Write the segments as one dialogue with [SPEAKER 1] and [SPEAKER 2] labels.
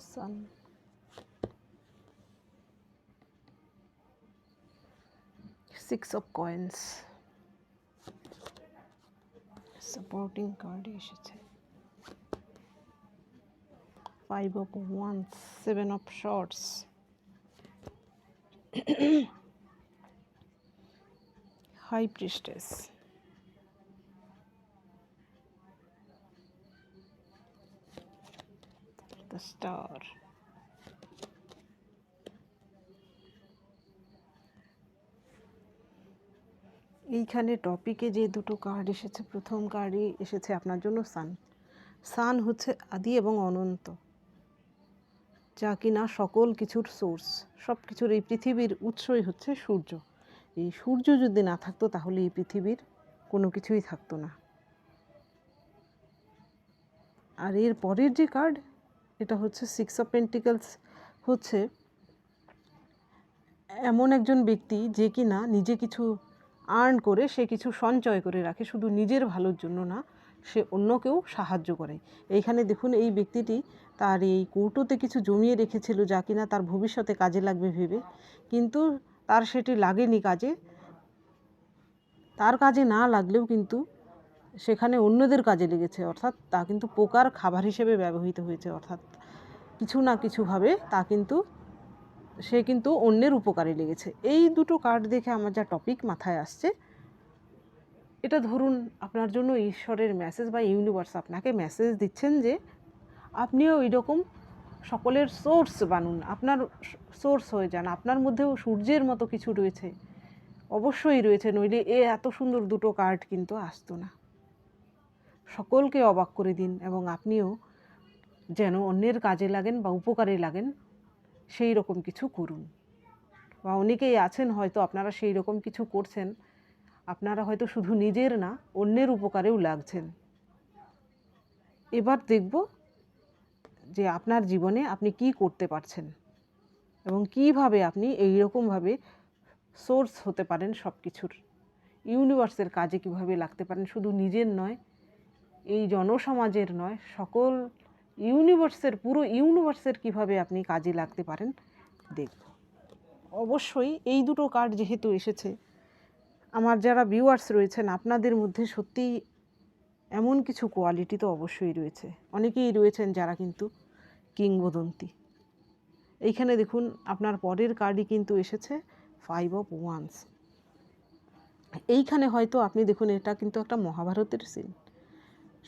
[SPEAKER 1] Sun. Six of coins. Supporting card এসেছে Five of wands, seven of swords. High priestess. The star. এইখানে টপিকে যে দুটো card এসেছে, প্রথম কার্ডই এসেছে আপনার জন্য সান সান হচ্ছে আদি এবং অনন্ত, যা কিনা সকল কিছুর সোর্স সব কিছুর এই পৃথিবীর উৎসই হচ্ছে সূর্য। এই সূর্য যদি না থাকতো, তাহলে এই পৃথিবীর কোনো কিছুই থাকতো না। আর এর পরের যে কার্ড এটা হচ্ছে সিক্স অফ পেন্টিকেলস হচ্ছে এমন একজন ব্যক্তি যে কিনা নিজে কিছু আর্ন করে, সে কিছু সঞ্চয় করে রাখে, শুধু নিজের ভালোর জন্য না, সে অন্যকেও সাহায্য করে। এইখানে দেখুন, এই ব্যক্তিটি তার এই কৌটোতে কিছু জমিয়ে রেখেছিল, যা কিনা তার ভবিষ্যতে কাজে লাগবে ভেবে। কিন্তু তার সেটি লাগেনি কাজে। তার কাজে না লাগলেও কিন্তু সেখানে অন্যদের কাজে লেগেছে, অর্থাৎ তা কিন্তু পোকার খাবার হিসেবে ব্যবহৃত হয়েছে, অর্থাৎ কিছু না কিছুভাবে তা কিন্তু, সে কিন্তু অন্যের উপকারে লেগেছে। এই দুটো কার্ড দেখে আমার যা টপিক মাথায় আসছে, এটা ধরুন আপনার জন্য ঈশ্বরের মেসেজ বা ইউনিভার্স আপনাকে মেসেজ দিচ্ছেন যে, আপনিও ওই রকম সকলের সোর্স বানুন, আপনার সোর্স হয়ে যান, আপনার মধ্যেও সূর্যের মতো কিছু রয়েছে, অবশ্যই রয়েছে, নইলে এ এত সুন্দর দুটো কার্ড কিন্তু আসতো না। সকলকে অবাক করে দিন এবং আপনিও যেন অন্যের কাজে লাগেন বা উপকারে লাগেন, সেই রকম কিছু করুন। বা অনেকেই আছেন হয়তো আপনারা সেই রকম কিছু করছেন, আপনারা হয়তো শুধু নিজের না, অন্যের উপকারেও লাগছেন। এবার দেখব যে আপনার জীবনে আপনি কি করতে পারছেন এবং কীভাবে আপনি এই রকমভাবে সোর্স হতে পারেন সব কিছুর ইউনিভার্সের কাজে কীভাবে লাগতে পারেন, শুধু নিজের নয় এই জনসমাজের নয়, সকল ইউনিভার্সের পুরো ইউনিভার্সের কীভাবে আপনি কাজে লাগতে পারেন, দেখব। অবশ্যই এই দুটো কার্ড যেহেতু এসেছে, আমার যারা ভিউয়ার্স রয়েছেন, আপনাদের মধ্যে সত্যিই এমন কিছু কোয়ালিটি তো অবশ্যই রয়েছে। অনেকেই রয়েছেন যারা কিন্তু কিংবদন্তি। এইখানে দেখুন, আপনার পরের কার্ডই কিন্তু এসেছে ফাইভ অফ ওয়ান্স এইখানে হয়তো আপনি দেখুন, এটা কিন্তু একটা মহাভারতের সিন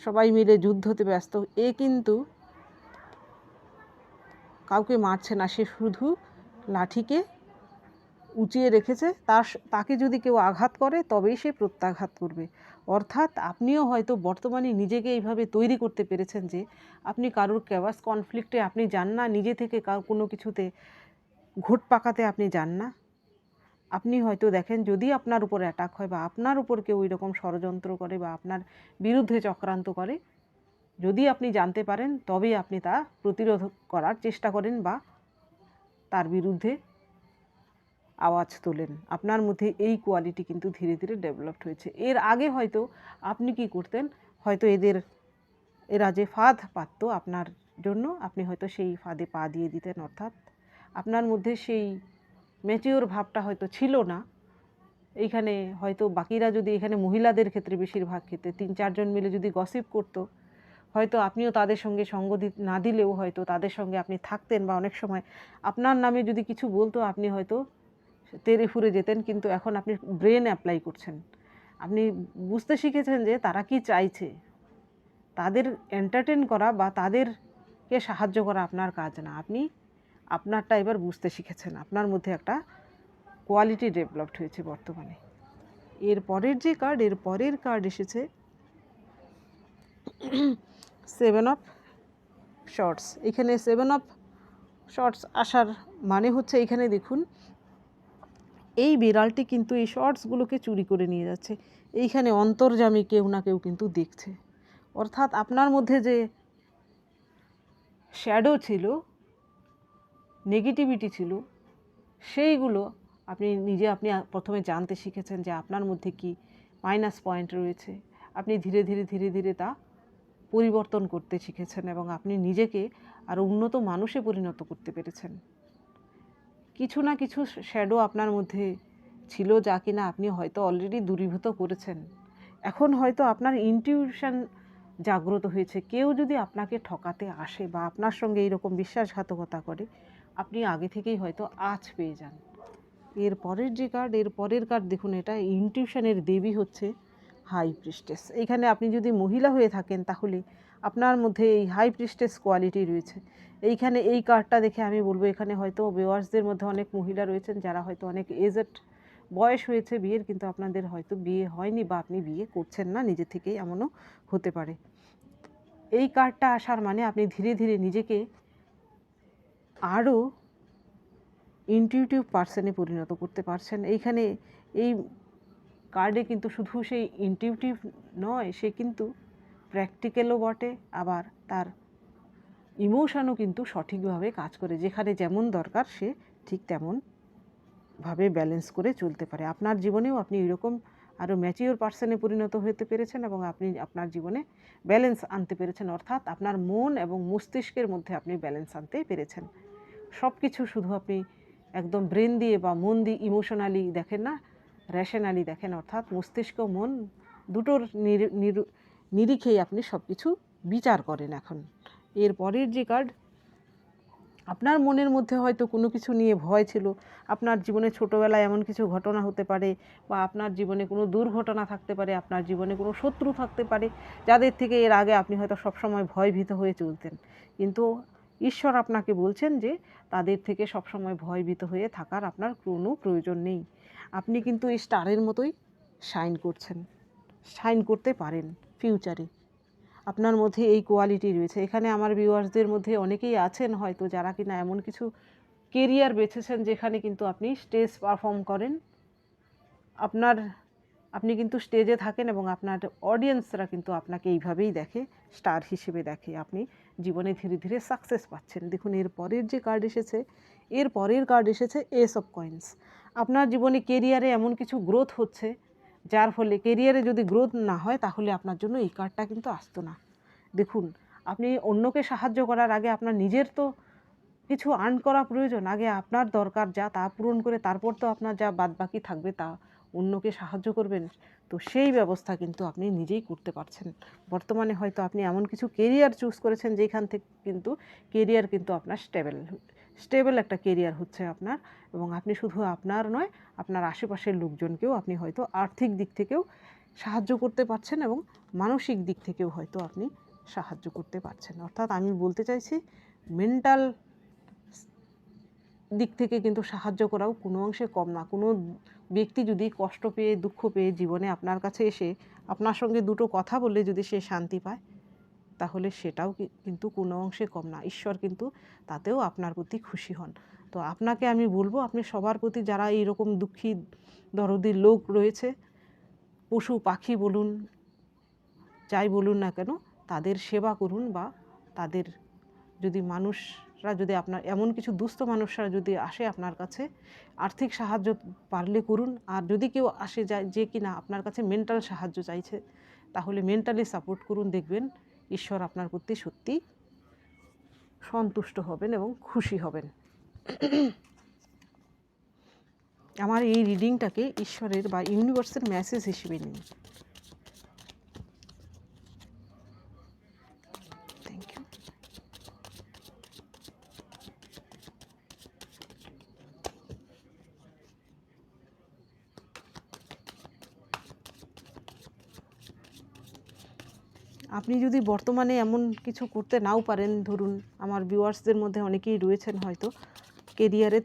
[SPEAKER 1] সবাই মিলে যুদ্ধতে ব্যস্ত। এ কিন্তু কাউকে মারছে না, সে শুধু লাঠিকে উঁচিয়ে রেখেছে। তার তাকে যদি কেউ আঘাত করে, তবেই সে প্রত্যাঘাত করবে। অর্থাৎ আপনিও হয়তো বর্তমানে নিজেকে এইভাবে তৈরি করতে পেরেছেন যে, আপনি কারোর ক্যাবাস কনফ্লিক্টে আপনি যান না, নিজে থেকে কার কোনো কিছুতে ঘোট পাকাতে আপনি যান না। আপনি হয়তো দেখেন যদি আপনার উপর অ্যাটাক হয় বা আপনার উপর কেউ ওই রকম ষড়যন্ত্র করে বা আপনার বিরুদ্ধে চক্রান্ত করে, যদি আপনি জানতে পারেন তবে আপনি তা প্রতিরোধ করার চেষ্টা করেন বা তার বিরুদ্ধে আওয়াজ তোলেন। আপনার মধ্যে এই কোয়ালিটি কিন্তু ধীরে ধীরে ডেভেলপড হয়েছে। এর আগে হয়তো আপনি কি করতেন, হয়তো এদের, এরা যে ফাঁদ পাততো আপনার জন্য, আপনি হয়তো সেই ফাঁদে পা দিয়ে দিতেন, অর্থাৎ আপনার মধ্যে সেই ম্যাচিওর ভাবটা হয়তো ছিল না। এইখানে হয়তো বাকিরা যদি এখানে মহিলাদের ক্ষেত্রে বেশিরভাগ ক্ষেত্রে তিন চারজন মিলে যদি গসিপ করতো, হয়তো আপনিও তাদের সঙ্গে সঙ্গ দি- না দিলেও হয়তো তাদের সঙ্গে আপনি থাকতেন বা অনেক সময় আপনার নামে যদি কিছু বলতো, আপনি হয়তো তেরে ফুরে যেতেন, কিন্তু এখন আপনি ব্রেন অ্যাপ্লাই করছেন। আপনি বুঝতে শিখেছেন যে তারা কি চাইছে। তাদের এন্টারটেন করা বা তাদেরকে সাহায্য করা আপনার কাজ না। আপনি আপনারটা এবার বুঝতে শিখেছেন। আপনার মধ্যে একটা কোয়ালিটি ডেভেলপড হয়েছে বর্তমানে। এর পরের যে কার্ড এর পরের কার্ড এসেছে সেভেন অফ শর্টস এখানে সেভেন অফ শর্টস আসার মানে হচ্ছে এখানে দেখুন, এই বিড়ালটি কিন্তু এই শর্টসগুলোকে চুরি করে নিয়ে যাচ্ছে। এইখানে অন্তর্জামী কেউ না কেউ কিন্তু দেখছে। অর্থাৎ আপনার মধ্যে যে শ্যাডো ছিল নেগেটিভিটি ছিল, সেইগুলো আপনি নিজে, আপনি প্রথমে জানতে শিখেছেন যে আপনার মধ্যে কি মাইনাস পয়েন্ট রয়েছে। আপনি ধীরে ধীরে ধীরে ধীরে তা পরিবর্তন করতে শিখেছেন এবং আপনি নিজেকে আরও উন্নত মানুষে পরিণত করতে পেরেছেন। কিছু না কিছু শ্যাডো আপনার মধ্যে ছিল যা কিনা আপনি হয়তো অলরেডি দূরীভূত করেছেন। এখন হয়তো আপনার ইনটিউশন জাগ্রত হয়েছে। কেউ যদি আপনাকে ঠকাতে আসে বা আপনার সঙ্গে এইরকম বিশ্বাসঘাতকতা করে আপনি আগে থেকেই হয়তো আজ পেয়ে যান। এর পরের যে কার্ড এর পরের কার্ড দেখুন, এটা ইনটিউশনের দেবী হচ্ছে হাই প্রিস্টেস এখানে আপনি যদি মহিলা হয়ে থাকেন, তাহলে আপনার মধ্যে এই হাই প্রিস্টেস কোয়ালিটি রয়েছে। এইখানে এই কার্ডটা দেখে আমি বলব, এখানে হয়তো বেওয়ার্সদের মধ্যে অনেক মহিলা রয়েছেন, যারা হয়তো অনেক এজেড বয়স হয়েছে বিয়ের, কিন্তু আপনাদের হয়তো বিয়ে হয়নি বা আপনি বিয়ে করছেন না, নিজে থেকেই এমনও হতে পারে। এই কার্ডটা আসার মানে আপনি ধীরে ধীরে নিজেকে আরও ইনটিউটিভ পার্সনে পরিণত করতে পারছেন। এইখানে এই কার্ডে কিন্তু শুধু সেই ইনটিউটিভ নয়, সে কিন্তু প্র্যাকটিক্যালও বটে, আবার তার ইমোশনও কিন্তু সঠিকভাবে কাজ করে। যেখানে যেমন দরকার সে ঠিক তেমন ভাবে ব্যালেন্স করে চলতে পারে। আপনার জীবনেও আপনি এরকম আরও ম্যাচিওর পার্সনে পরিণত হতে পেরেছেন এবং আপনি আপনার জীবনে ব্যালেন্স আনতে পেরেছেন। অর্থাৎ আপনার মন এবং মস্তিষ্কের মধ্যে আপনি ব্যালেন্স আনতে পেরেছেন। সব কিছু শুধু আপনি একদম ব্রেন দিয়ে বা মন দিয়ে ইমোশনালি দেখেন না রেশনালি দেখেন, অর্থাৎ মস্তিষ্ক, মন দুটোর নিরি- নিরু- নিরিখেই আপনি সব কিছু বিচার করেন এখন। এর পরের যে কার্ড আপনার মনের মধ্যে হয়তো কোনো কিছু নিয়ে ভয় ছিল, আপনার জীবনে ছোটোবেলায় এমন কিছু ঘটনা হতে পারে বা আপনার জীবনে কোনো দুর্ঘটনা থাকতে পারে, আপনার জীবনে কোনো শত্রু থাকতে পারে, যাদের থেকে এর আগে আপনি হয়তো সবসময় ভয়ভীত হয়ে চলতেন। কিন্তু ঈশ্বর আপনাকে বলছেন যে তাদের থেকে সবসময় ভয়ভীত হয়ে থাকার আপনার কোনো প্রয়োজন নেই। আপনি কিন্তু এই স্টারের মতোই শাইন করছেন। শাইন করতে পারেন ফিউচারে। আপনার মধ্যে এই কোয়ালিটি রয়েছে। এখানে আমার ভিউয়ার্সদের মধ্যে অনেকেই আছেন হয়তো যারা কিনা এমন কিছু কেরিয়ার বেছেছেন যেখানে কিন্তু আপনি স্টেজ পারফর্ম করেন। আপনার, আপনি কিন্তু স্টেজে থাকেন এবং আপনার অডিয়েন্সরা কিন্তু আপনাকে এইভাবেই দেখে, স্টার হিসেবে দেখে। আপনি জীবনে ধীরে ধীরে সাকসেস পাচ্ছেন। দেখুন, এর পরের যে কার্ড এসেছে, এর পরের কার্ড এসেছে এস অফ কয়েন্স আপনার জীবনে কেরিয়ারে এমন কিছু গ্রোথ হচ্ছে, যার ফলে কেরিয়ারে যদি গ্রোথ না হয়, তাহলে আপনার জন্য এই কার্ডটা কিন্তু আসতো না। দেখুন, আপনি অন্যকে সাহায্য করার আগে আপনার নিজের তো কিছু আর্ন করা প্রয়োজন। আগে আপনার দরকার, যা তা পূরণ করে তারপর তো আপনার যা বাদবাকি থাকবে, তা অন্যকে সাহায্য করবেন। তো সেই ব্যবস্থা কিন্তু আপনি নিজেই করতে পারছেন। বর্তমানে হয়তো আপনি এমন কিছু কেরিয়ার চুজ করেছেন যেখান থেকে কিন্তু কেরিয়ার কিন্তু আপনার স্টেবল স্টেবল একটা কেরিয়ার হচ্ছে আপনার এবং আপনি শুধু আপনার নয়, আপনার আশেপাশের লোকজনকেও আপনি হয়তো আর্থিক দিক থেকেও সাহায্য করতে পারছেন এবং মানসিক দিক থেকেও হয়তো আপনি সাহায্য করতে পারছেন। অর্থাৎ আমি বলতে চাইছি মেন্টাল দিক থেকে কিন্তু সাহায্য করাও কোনো অংশে কম না, কোনো ব্যক্তি যদি কষ্ট পেয়ে, দুঃখ পেয়ে জীবনে আপনার কাছে এসে আপনার সঙ্গে দুটো কথা বললে যদি সে শান্তি পায়, তাহলে সেটাও কিন্তু কোনো অংশে কম না। ঈশ্বর কিন্তু তাতেও আপনার প্রতি খুশি হন। তো আপনাকে আমি বলব, আপনি সবার প্রতি যারা এইরকম দুঃখী দরদি লোক রয়েছে, পশু, পাখি বলুন, যাই বলুন না কেন, তাদের সেবা করুন বা তাদের যদি মানুষরা যদি আপনার, এমন কিছু দুস্থ মানুষরা যদি আসে আপনার কাছে, আর্থিক সাহায্য পারলে করুন। আর যদি কেউ আসে যায়, যে কিনা আপনার কাছে মেন্টাল সাহায্য চাইছে, তাহলে মেন্টালি সাপোর্ট করুন, দেখবেন ঈশ্বর আপনার প্রতি সত্যি সন্তুষ্ট হবেন এবং খুশি হবেন। আমার এই রিডিংটাকে ঈশ্বরের বা ইউনিভার্সের মেসেজ হিসেবে নিন। আপনি যদি বর্তমানে এমন কিছু করতে নাও পারেন, ধরুন আমার ভিউয়ার্সদের মধ্যে অনেকেই রয়েছেন হয়তো কেরিয়ারে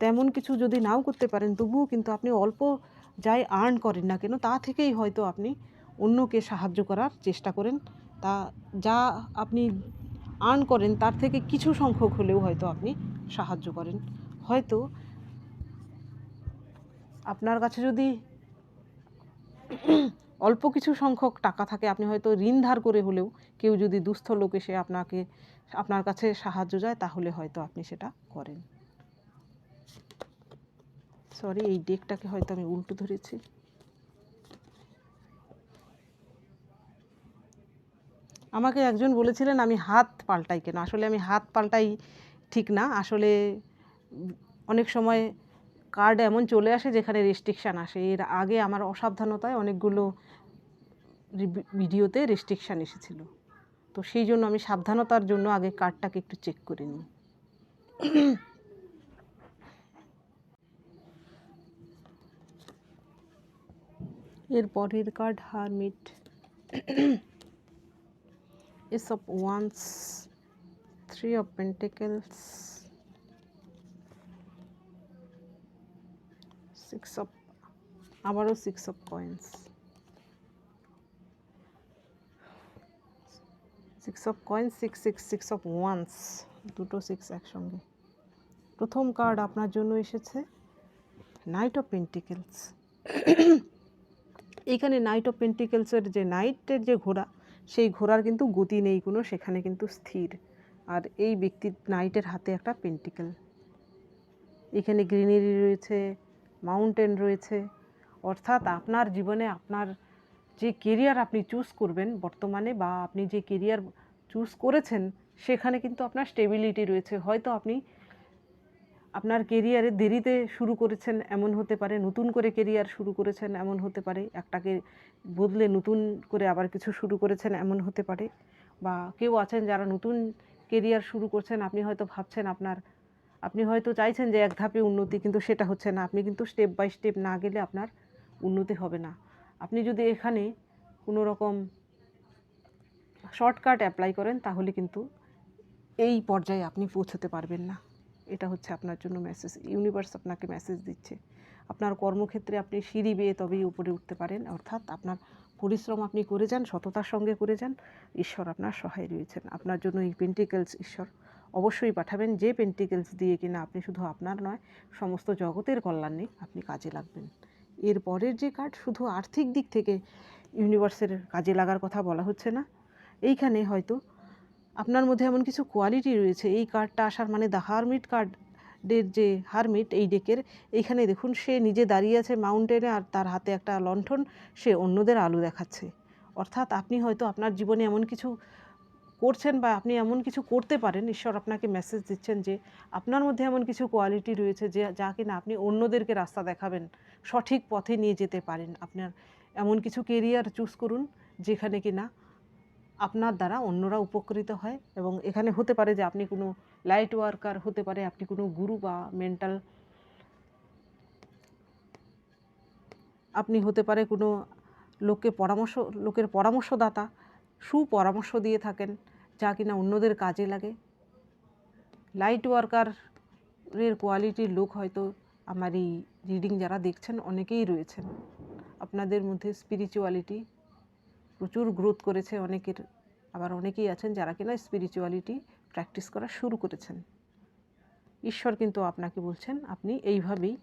[SPEAKER 1] তেমন কিছু যদি নাও করতে পারেন, তবুও কিন্তু আপনি অল্প যাই আর্ন করেন না কেন, তা থেকেই হয়তো আপনি অন্যকে সাহায্য করার চেষ্টা করেন। তা যা আপনি আর্ন করেন, তার থেকে কিছু সংখ্যক হলেও হয়তো আপনি সাহায্য করেন। হয়তো আপনার কাছে যদি অল্প কিছু সংখ্যক টাকা থাকে, আপনি হয়তো ঋণ ধার করে হলেও কেউ যদি দুস্থ লোক এসে আপনাকে, আপনার কাছে সাহায্য যায়, তাহলে হয়তো আপনি সেটা করেন। সরি এই ডেকটাকে হয়তো আমি উল্টো ধরেছি। আমাকে একজন বলেছিলেন, আমি হাত পাল্টাই কেন? আসলে আমি হাত পাল্টাই ঠিক না। আসলে অনেক সময় কার্ড এমন চলে আসে যেখানে রেস্ট্রিকশান আসে। এর আগে আমার অসাবধানতায় অনেকগুলো ভিডিওতে রেস্ট্রিকশান এসেছিল। তো সেই জন্য আমি সাবধানতার জন্য আগে কার্ডটাকে একটু চেক করে নিই। এর পরের card hermit ace of wands three of pentacles six of আবারও six of coins six of coins six six six of wands দুটো সিক্স একসঙ্গে। প্রথম কার্ড আপনার জন্য এসেছে নাইট অফ পেন্টিকেলস এইখানে নাইট অফ পেন্টিকেলসের যে নাইটের যে ঘোড়া, সেই ঘোড়ার কিন্তু গতি নেই কোনো, সেখানে কিন্তু স্থির। আর এই ব্যক্তির নাইটের হাতে একটা পেন্টিকেল এখানে গ্রিনারি রয়েছে মাউন্টেন রয়েছে। অর্থাৎ আপনার জীবনে আপনার যে কেরিয়ার আপনি চুজ করবেন বর্তমানে বা আপনি যে কেরিয়ার চুজ করেছেন, সেখানে কিন্তু আপনার স্টেবিলিটি রয়েছে। হয়তো আপনি আপনার কেরিয়ারে দেরিতে শুরু করেছেন, এমন হতে পারে, নতুন করে কেরিয়ার শুরু করেছেন, এমন হতে পারে, একটাকে বদলে নতুন করে আবার কিছু শুরু করেছেন, এমন হতে পারে। বা কেউ আছেন যারা নতুন কেরিয়ার শুরু করছেন, আপনি হয়তো ভাবছেন আপনার আপনি হয়তো চাইছেন যে এক ধাপে উন্নতি, কিন্তু সেটা হচ্ছে না। আপনি কিন্তু স্টেপ বাই স্টেপ না গেলে আপনার উন্নতি হবে না। আপনি যদি এখানে কোনো রকম শর্টকাট অ্যাপ্লাই করেন, তাহলে কিন্তু এই পর্যায়ে আপনি পৌঁছতে পারবেন না। এটা হচ্ছে আপনার জন্য মেসেজ ইউনিভার্স আপনাকে মেসেজ দিচ্ছে। আপনার কর্মক্ষেত্রে আপনি সিঁড়ি বেয়ে তবেই উপরে উঠতে পারেন, অর্থাৎ আপনার পরিশ্রম আপনি করে যান, সততার সঙ্গে করে যান, ঈশ্বর আপনার সহায় রয়েছেন। আপনার জন্য এই পেন্টিকেলস ঈশ্বর অবশ্যই পাঠাবেন যে পেন্টিকেলস দিয়ে কিনা আপনি শুধু আপনার নয়, সমস্ত জগতের কল্যাণে আপনি কাজে লাগবেন। এর পরের যে কার্ড শুধু আর্থিক দিক থেকে ইউনিভার্সের কাজে লাগার কথা বলা হচ্ছে না। এইখানে হয়তো আপনার মধ্যে এমন কিছু কোয়ালিটি রয়েছে, এই কার্ডটা আসার মানে দ্য হারমিট কার্ডের যে হারমিট এই ডেকের এইখানে দেখুন সে নিজে দাঁড়িয়ে আছে মাউন্টেনে আর তার হাতে একটা লণ্ঠন, সে অন্যদের আলো দেখাচ্ছে। অর্থাৎ আপনি হয়তো আপনার জীবনে এমন কিছু করছেন বা আপনি এমন কিছু করতে পারেন, ঈশ্বর আপনাকে মেসেজ দিচ্ছেন যে আপনার মধ্যে এমন কিছু কোয়ালিটি রয়েছে যে, যা কিনা আপনি অন্যদেরকে রাস্তা দেখাবেন, সঠিক পথে নিয়ে যেতে পারেন। আপনার এমন কিছু কেরিয়ার চুজ করুন, যেখানে কিনা আপনার দ্বারা অন্যরা উপকৃত হয় এবং এখানে হতে পারে যে আপনি কোনো লাইট ওয়ার্কার হতে পারে আপনি কোনো গুরু বা মেন্টাল আপনি হতে পারে কোনো লোককে পরামর্শ, লোকের পরামর্শদাতা সুপরামর্শ দিয়ে থাকেন, যা কিনা অন্যদের কাজে লাগে। লাইট ওয়ার্কারের কোয়ালিটির লোক হয়তো আমার এই রিডিং যারা দেখছেন অনেকেই রয়েছেন। আপনাদের মধ্যে স্পিরিচুয়ালিটি প্রচুর গ্রোথ করেছে অনেকের, আবার অনেকেই আছেন যারা কিনা স্পিরিচুয়ালিটি প্র্যাকটিস করা শুরু করেছেন। ঈশ্বর কিন্তু আপনাকে বলছেন, আপনি এইভাবেই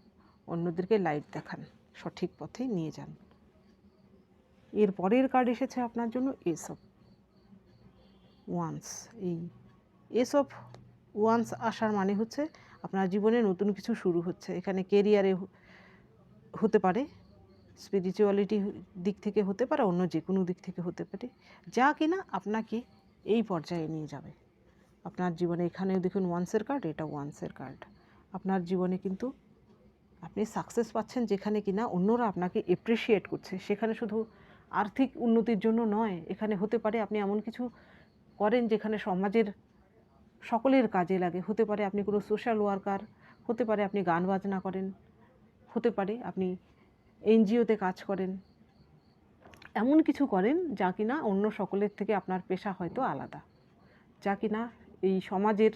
[SPEAKER 1] অন্যদেরকে লাইট দেখান, সঠিক পথে নিয়ে যান। এর পরের কার্ড এসেছে আপনার জন্য এস অফ ওয়ান্স এই এস অফ ওয়ান্স আসার মানে হচ্ছে আপনার জীবনে নতুন কিছু শুরু হচ্ছে। এখানে কেরিয়ারে হতে পারে স্পিরিচুয়ালিটি দিক থেকে হতে পারে, অন্য যে কোনো দিক থেকে হতে পারে। যা কিনা আপনাকে এই পর্যায়ে নিয়ে যাবে। আপনার জীবনে এখানেও দেখুন ওয়ান্সের কার্ড এটা ওয়ান্সের কার্ড আপনার জীবনে কিন্তু আপনি সাকসেস পাচ্ছেন যেখানে কিনা অন্যরা আপনাকে এপ্রিসিয়েট করছে। সেখানে শুধু আর্থিক উন্নতির জন্য নয়। এখানে হতে পারে আপনি এমন কিছু করেন যেখানে সমাজের সকলের কাজে লাগে। হতে পারে আপনি কোনো সোশ্যাল ওয়ার্কার হতে পারে আপনি গান বাজনা করেন, হতে পারে আপনি এনজিওতে কাজ করেন। এমন কিছু করেন যা কিনা অন্য সকলের থেকে আপনার পেশা হয়তো আলাদা, যা কিনা এই সমাজের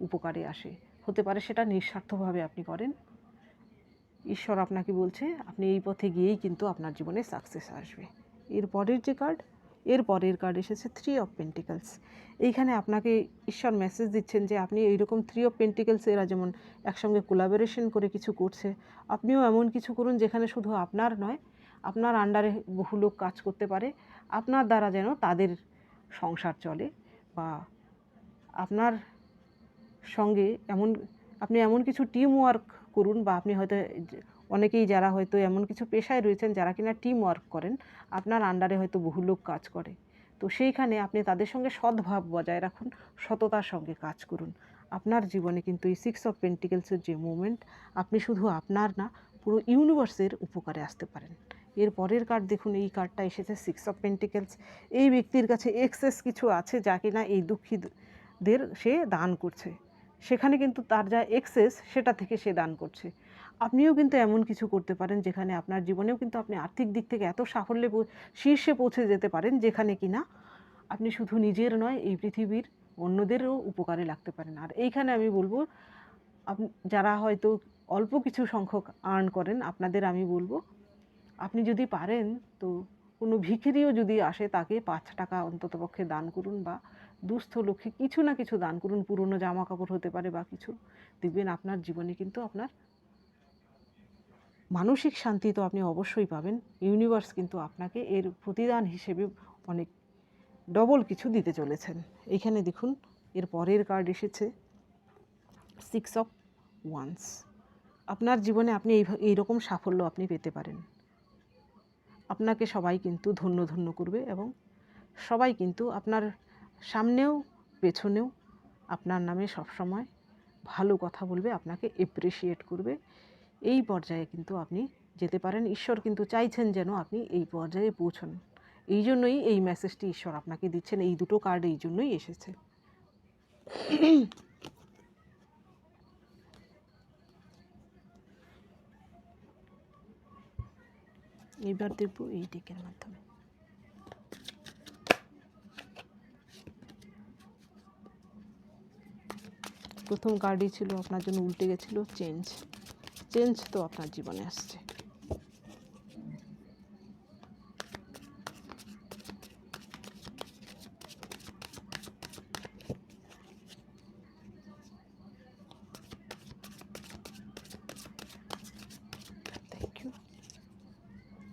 [SPEAKER 1] উপকারে আসে। হতে পারে সেটা নিঃস্বার্থভাবে আপনি করেন। ঈশ্বর আপনাকে বলছে, আপনি এই পথে গিয়েই কিন্তু আপনার জীবনে সাকসেস আসবে। এর পরের যে কার্ড এর পরের কার্ড এসেছে থ্রি অফ পেন্টিকেলস এইখানে আপনাকে ঈশ্বর মেসেজ দিচ্ছেন যে আপনি এইরকম থ্রি অফ পেন্টিকেলস এরা যেমন একসঙ্গে কোলাবোরেশন করে কিছু করছে, আপনিও এমন কিছু করুন যেখানে শুধু আপনার নয়, আপনার আন্ডারে বহু লোক কাজ করতে পারে, আপনার দ্বারা যেন তাদের সংসার চলে বা আপনার সঙ্গে এমন, আপনি এমন কিছু টিম ওয়ার্ক করুন বা আপনি হয়তো অনেকেই যারা হয়তো এমন কিছু পেশায় রয়েছেন যারা কিনা টিম ওয়ার্ক করেন, আপনার আন্ডারে হয়তো বহু লোক কাজ করে। তো সেইখানে আপনি তাদের সঙ্গে সদ্ভাব বজায় রাখুন, সততার সঙ্গে কাজ করুন। আপনার জীবনে কিন্তু এই সিক্স অফ পেন্টিকেলসের যে মুমেন্ট আপনি শুধু আপনার না, পুরো ইউনিভার্সের উপকারে আসতে পারেন। এর পরের কার্ড দেখুন, এই কার্ডটা এসেছে সিক্স অফ পেন্টিকেলস এই ব্যক্তির কাছে এক্সেস কিছু আছে যা কিনা এই দুঃখীদের সে দান করছে। সেখানে কিন্তু তার যা এক্সেস সেটা থেকে সে দান করছে। আপনিও কিন্তু এমন কিছু করতে পারেন যেখানে আপনার জীবনেও কিন্তু আপনি আর্থিক দিক থেকে এত সাফল্যে শীর্ষে পৌঁছে যেতে পারেন যেখানে কিনা আপনি শুধু নিজের নয় এই পৃথিবীর অন্যদেরও উপকারে লাগতে পারেন। আর এইখানে আমি বলব যারা হয়তো অল্প কিছু সংখ্যক আর্ন করেন, আপনাদের আমি বলব, আপনি যদি পারেন তো কোনো ভিখিরিও যদি আসে তাকে পাঁচ টাকা অন্ততপক্ষে দান করুন বা দুস্থ লক্ষ্যে কিছু না কিছু দান করুন। পুরনো জামা কাপড় হতে পারে বা কিছু। দেখবেন আপনার জীবনে কিন্তু আপনার মানসিক শান্তি তো আপনি অবশ্যই পাবেন। ইউনিভার্স কিন্তু আপনাকে এর প্রতিদান হিসেবে অনেক, ডবল কিছু দিতে চলেছেন। এইখানে দেখুন, এর পরের কার্ড এসেছে সিক্স অফ ওয়ান্স আপনার জীবনে আপনি এই এইরকম সাফল্য আপনি পেতে পারেন। আপনাকে সবাই কিন্তু ধন্য ধন্য করবে এবং সবাই কিন্তু আপনার সামনেও, পেছনেও, আপনার নামে সবসময় ভালো কথা বলবে, আপনাকে এপ্রিসিয়েট করবে। এই পর্যায়ে কিন্তু আপনি যেতে পারেন। ঈশ্বর কিন্তু চাইছেন যেন আপনি এই পর্যায়ে পৌঁছন। এই জন্যই এই মেসেজটি ঈশ্বর আপনাকে দিচ্ছেন। এই দুটো কার্ড এই জন্যই এসেছে। এবার দেখব এই টেকের মাধ্যমে। প্রথম কার্ডই ছিল আপনার জন্য উল্টে গেছিল চেঞ্জ চেঞ্জ তো আপনার জীবনে আসছে thank you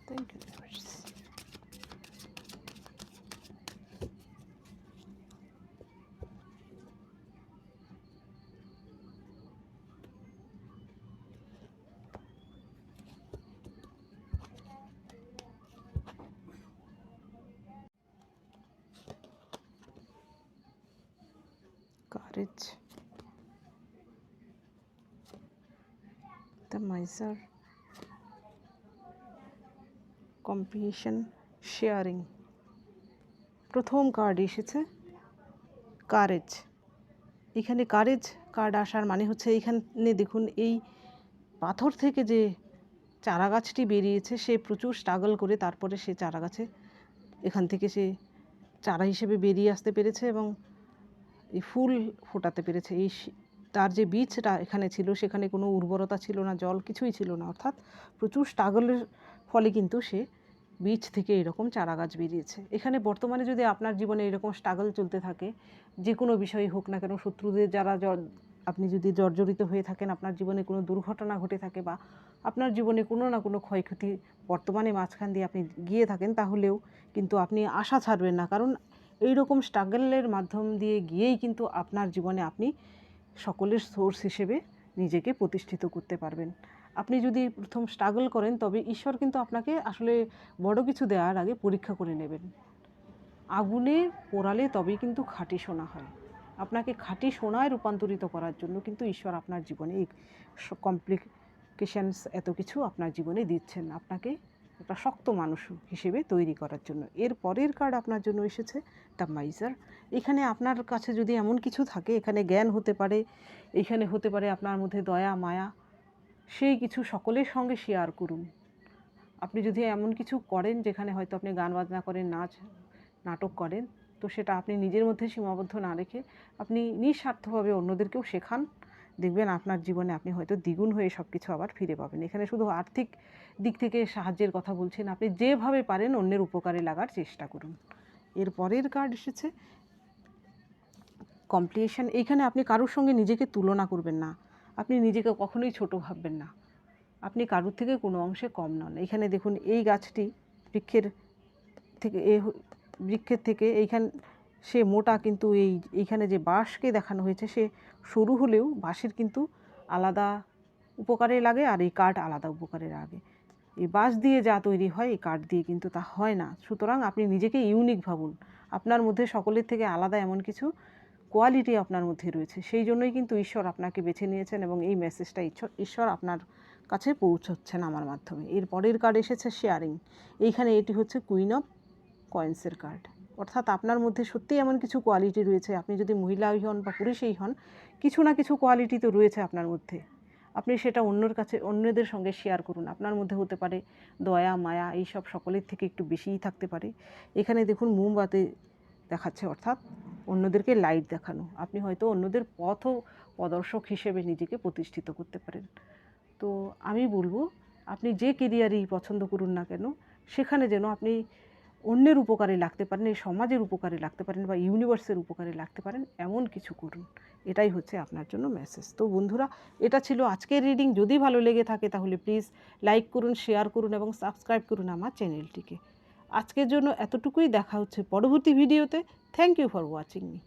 [SPEAKER 1] thank you courage the miser compassion sharing. প্রথম কার্ড এসেছে কারেজ এখানে কারেজ কার্ড আসার মানে হচ্ছে এইখানে দেখুন, এই পাথর থেকে যে চারা গাছটি বেরিয়েছে, সে প্রচুর স্ট্রাগল করে তারপরে সে চারা গাছে এখান থেকে সে চারা হিসেবে বেরিয়ে আসতে পেরেছে এবং এই ফুল ফোটাতে পেরেছে, এই তার যে বীজটা এখানে ছিল সেখানে কোনো উর্বরতা ছিল না, জল কিছুই ছিল না। অর্থাৎ প্রচুর স্ট্রাগলের ফলে কিন্তু সে বীজ থেকে এরকম চারা গাছ বেরিয়েছে। এখানে বর্তমানে যদি আপনার জীবনে এরকম স্ট্রাগল চলতে থাকে, যে কোনো বিষয় হোক না কেন, শত্রুদের যারা আপনি যদি জর্জরিত হয়ে থাকেন, আপনার জীবনে কোনো দুর্ঘটনা ঘটে থাকে বা আপনার জীবনে কোনো না কোনো ক্ষয়ক্ষতি বর্তমানে মাঝখান দিয়ে আপনি গিয়ে থাকেন, তাহলেও কিন্তু আপনি আশা ছাড়বেন না। কারণ এই রকম স্ট্রাগলের মাধ্যম দিয়ে গিয়েই কিন্তু আপনার জীবনে আপনি সকলের সোর্স হিসেবে নিজেকে প্রতিষ্ঠিত করতে পারবেন। আপনি যদি প্রথম স্ট্রাগল করেন, তবে ঈশ্বর কিন্তু আপনাকে আসলে বড় কিছু দেওয়ার আগে পরীক্ষা করে নেবেন। আগুনে পোড়ালে তবেই কিন্তু খাঁটি সোনা হয়। আপনাকে খাঁটি সোনায় রূপান্তরিত করার জন্য কিন্তু ঈশ্বর আপনার জীবনে কমপ্লিকেশনস এত কিছু আপনার জীবনে দিচ্ছেন। আপনাকে একটা শক্ত মানুষ হিসেবে তৈরি করার জন্য। এর পরের কার্ড আপনার জন্য এসেছে দ্য মাইজার এখানে আপনার কাছে যদি এমন কিছু থাকে, এখানে জ্ঞান হতে পারে, এখানে হতে পারে আপনার মধ্যে দয়া, মায়া, সেই কিছু সকলের সঙ্গে শেয়ার করুন। আপনি যদি এমন কিছু করেন, যেখানে হয়তো আপনি গান বাজনা করেন, নাচ, নাটক করেন, তো সেটা আপনি নিজের মধ্যে সীমাবদ্ধ না রেখে আপনি নিঃস্বার্থভাবে অন্যদেরকেও শেখান। দেখবেন আপনার জীবনে আপনি হয়তো দ্বিগুণ হয়ে সব কিছু আবার ফিরে পাবেন। এখানে শুধু আর্থিক দিক থেকে সাহায্যের কথা বলছেন, আপনি যেভাবে পারেন অন্যের উপকারে লাগার চেষ্টা করুন। এর পরের কার্ড এসেছে কমপ্লিয়েশন এইখানে আপনি কারোর সঙ্গে নিজেকে তুলনা করবেন না। আপনি নিজেকে কখনোই ছোট ভাববেন না। আপনি কারোর থেকে কোনো অংশে কম নন। এখানে দেখুন, এই গাছটি বৃক্ষের থেকে এ বৃক্ষের থেকে এইখান সে মোটা কিন্তু এই এইখানে যে বাঁশকে দেখানো হয়েছে, সে সরু হলেও বাঁশের কিন্তু আলাদা উপকারে লাগে আর এই কাঠ আলাদা উপকারে লাগে। এই বাঁশ দিয়ে যা তৈরি হয়, এই কাঠ দিয়ে কিন্তু তা হয় না। সুতরাং আপনি নিজেকে ইউনিক ভাবুন। আপনার মধ্যে সকলের থেকে আলাদা এমন কিছু কোয়ালিটি আপনার মধ্যে রয়েছে। সেই জন্যই কিন্তু ঈশ্বর আপনাকে বেছে নিয়েছেন এবং এই মেসেজটা ঈশ্বর ঈশ্বর আপনার কাছে পৌঁছচ্ছেন আমার মাধ্যমে। এর পরের কার্ড এসেছে শেয়ারিং এইখানে এটি হচ্ছে কুইন অফ কয়েন্সের কার্ড অর্থাৎ আপনার মধ্যে সত্যিই এমন কিছু কোয়ালিটি রয়েছে, আপনি যদি মহিলাই হন বা পুরুষই হন, কিছু না কিছু কোয়ালিটি তো রয়েছে আপনার মধ্যে। আপনি সেটা অন্যর কাছে, অন্যদের সঙ্গে শেয়ার করুন। আপনার মধ্যে হতে পারে দয়া, মায়া, এইসব সকলের থেকে একটু বেশিই থাকতে পারে। এখানে দেখুন মোমবাতি দেখাচ্ছে, অর্থাৎ অন্যদেরকে লাইট দেখানো। আপনি হয়তো অন্যদের পথ প্রদর্শক হিসেবে নিজেকে প্রতিষ্ঠিত করতে পারেন। তো আমি বলব, আপনি যে কেরিয়ারই পছন্দ করুন না কেন, সেখানে যেন আপনি অন্যের উপকারে লাগতে পারেন, এই সমাজের উপকারে লাগতে পারেন বা ইউনিভার্সের উপকারে লাগতে পারেন, এমন কিছু করুন। এটাই হচ্ছে আপনার জন্য মেসেজ তো বন্ধুরা, এটা ছিল আজকের রিডিং যদি ভালো লেগে থাকে তাহলে প্লিজ লাইক করুন শেয়ার করুন এবং সাবস্ক্রাইব করুন আমার চ্যানেলটিকে আজকের জন্য এতটুকুই। দেখা হচ্ছে পরবর্তী ভিডিওতে thank you for watching me